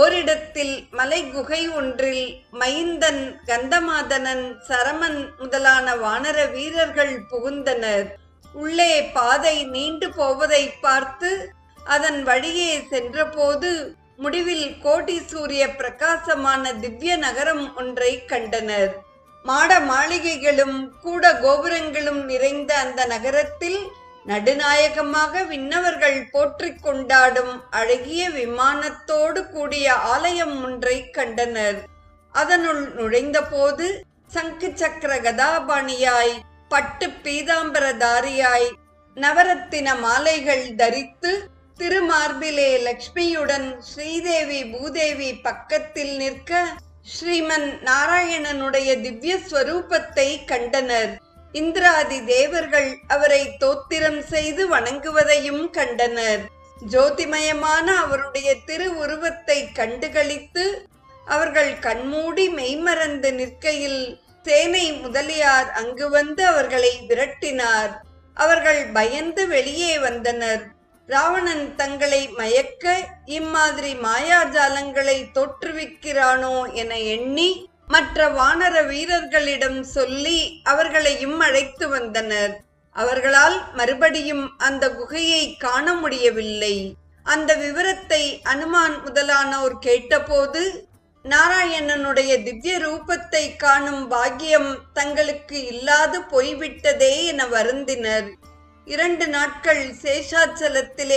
ஓரிடத்தில் மலை குகை ஒன்றில் மைந்தன் கந்தமாதனன் சரமன் முதலான வானர வீரர்கள் புகுந்தனர். உள்ளே பாதை நீண்டு போவதை பார்த்து அதன் வழியே சென்றபோது முடிவில் கோடி சூரிய பிரகாசமான திவ்ய நகரம் ஒன்றை கண்டனர். மாட மாளிகைகளும் கூட கோபுரங்களும் நிறைந்த அந்த நகரத்தில் நடுநாயகமாக விண்ணவர்கள் போற்றிக் கொண்டாடும் அழகிய விமானத்தோடு கூடிய ஆலயம் ஒன்றை கண்டனர். அதனுள் நுழைந்தபோது சங்கு சக்கர கதாபாணியாய் பட்டு பீதாம்பரதாரியாய் நவரத்தின மாலைகள் தரித்து திருமார்பிலே லக்ஷ்மியுடன் ஸ்ரீதேவி பூதேவி பக்கத்தில் நிற்க ஸ்ரீமன் நாராயணனுடைய திவ்ய ஸ்வரூபத்தை கண்டனர். இந்திராதி தேவர்கள் அவரை தோத்திரம் செய்து வணங்குவதையும் கண்டனர். ஜோதிமயமான அவருடைய திருவுருவத்தை கண்டுகளித்து அவர்கள் கண்மூடி மெய்மறந்து நிற்கையில் சேனை முதலியார் அங்கு வந்து அவர்களை விரட்டினார். அவர்கள் பயந்து வெளியே வந்தனர். ராவணன் தங்களை மயக்க இம்மாதிரி மாயாஜாலங்களை தோற்றுவிக்கிறானோ என எண்ணி மற்ற வானர வீரர்களிடம் சொல்லி அவர்களையும் அழைத்து வந்தனர். அவர்களால் மறுபடியும் அந்த குகையை காண முடியவில்லை. அந்த விவரத்தை அனுமான் முதலானோர் கேட்டபோது நாராயணனுடைய திவ்ய ரூபத்தை காணும் பாக்கியம் தங்களுக்கு இல்லாது போய்விட்டதே என வருந்தினர். இரண்டு நாட்கள் சேஷாச்சலத்திலே